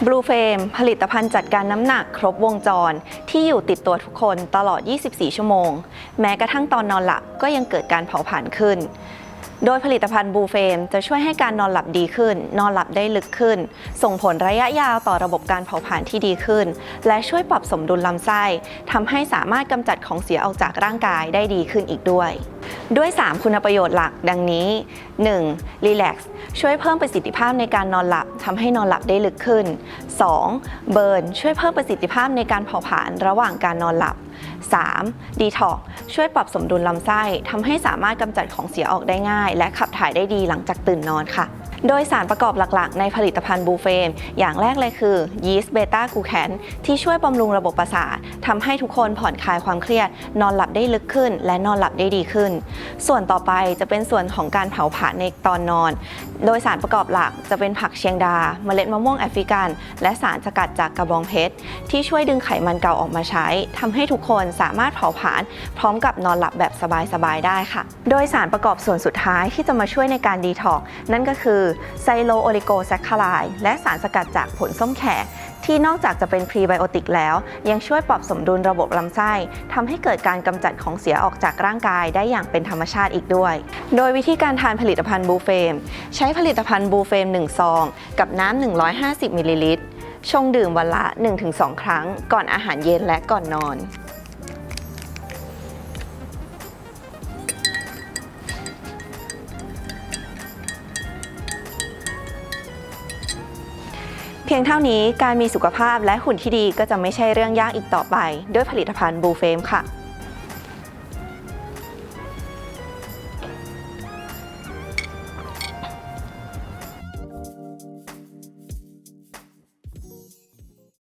Blue Frame ผลิตภัณฑ์จัดการน้ำหนักครบวงจร ที่อยู่ติดตัวทุกคนตลอด 24 ชั่วโมง แม้กระทั่งตอนนอนหลับก็ยังเกิดการเผาผลาญขึ้น โดยผลิตภัณฑ์ Blue Frame จะช่วยให้การนอนหลับดีขึ้น นอนหลับได้ลึกขึ้น ส่งผลระยะยาวต่อระบบการเผาผลาญที่ดีขึ้น และช่วยปรับสมดุลลำไส้ทำให้สามารถกำจัดของเสียออกจากร่างกายได้ดีขึ้นอีกด้วย ด้วย 3 คุณประโยชน์หลักดังนี้ 1. Relax ช่วยเพิ่มประสิทธิภาพในการนอนหลับทำให้นอนหลับได้ลึกขึ้น 2. Burn ช่วยเพิ่มประสิทธิภาพในการเผาผลาญระหว่างการนอนหลับ 3. Detox ช่วยปรับสมดุลลำไส้ทำให้สามารถกำจัดของเสียออกได้ง่าย และขับถ่ายได้ดีหลังจากตื่นนอนค่ะ โดยสารประกอบหลักๆ ในผลิตภัณฑ์บูเฟม อย่างแรกเลยคือยีสต์เบต้ากลูแคนที่ช่วยบำรุงระบบประสาททำให้ทุกคนผ่อนคลายความเครียด นอนหลับได้ลึกขึ้น และนอนหลับได้ดีขึ้น ส่วนต่อไปจะเป็นส่วนของการเผาผลาญในตอนนอน โดยสารประกอบหลักจะเป็นผักเชียงดา เมล็ดมะม่วงแอฟริกัน และสารสกัดจากกระบองเพชรที่ช่วยดึงไขมันเก่าออกมาใช้ทำให้ทุกคนสามารถเผาผลาญพร้อมกับนอนหลับแบบสบายๆได้ค่ะ โดยสารประกอบส่วนสุดท้ายที่จะมาช่วยในการดีท็อกนั่นก็คือไซโลโอลิโกแซคคาไลและสารสกัดจากผลส้มแขกที่นอกจากจะเป็นพรีไบโอติกแล้ว ยังช่วยปรับสมดุลระบบลำไส้ทำให้เกิดการกำจัดของเสียออกจากร่างกายได้อย่างเป็นธรรมชาติอีกด้วย โดยวิธีการทานผลิตภัณฑ์บูเฟม ใช้ผลิตภัณฑ์บูเฟม 1 ซอง กับน้ำ 150มิลลิลิตรชงดื่มวันละ 1-2 ครั้ง ก่อนอาหารเย็นและก่อนนอน พียงเท่านี้การมีสุขภาพและหุ่นที่ดีก็จะไม่ใช่เรื่องยากอีกต่อไป ด้วยผลิตภัณฑ์บูเฟมค่ะ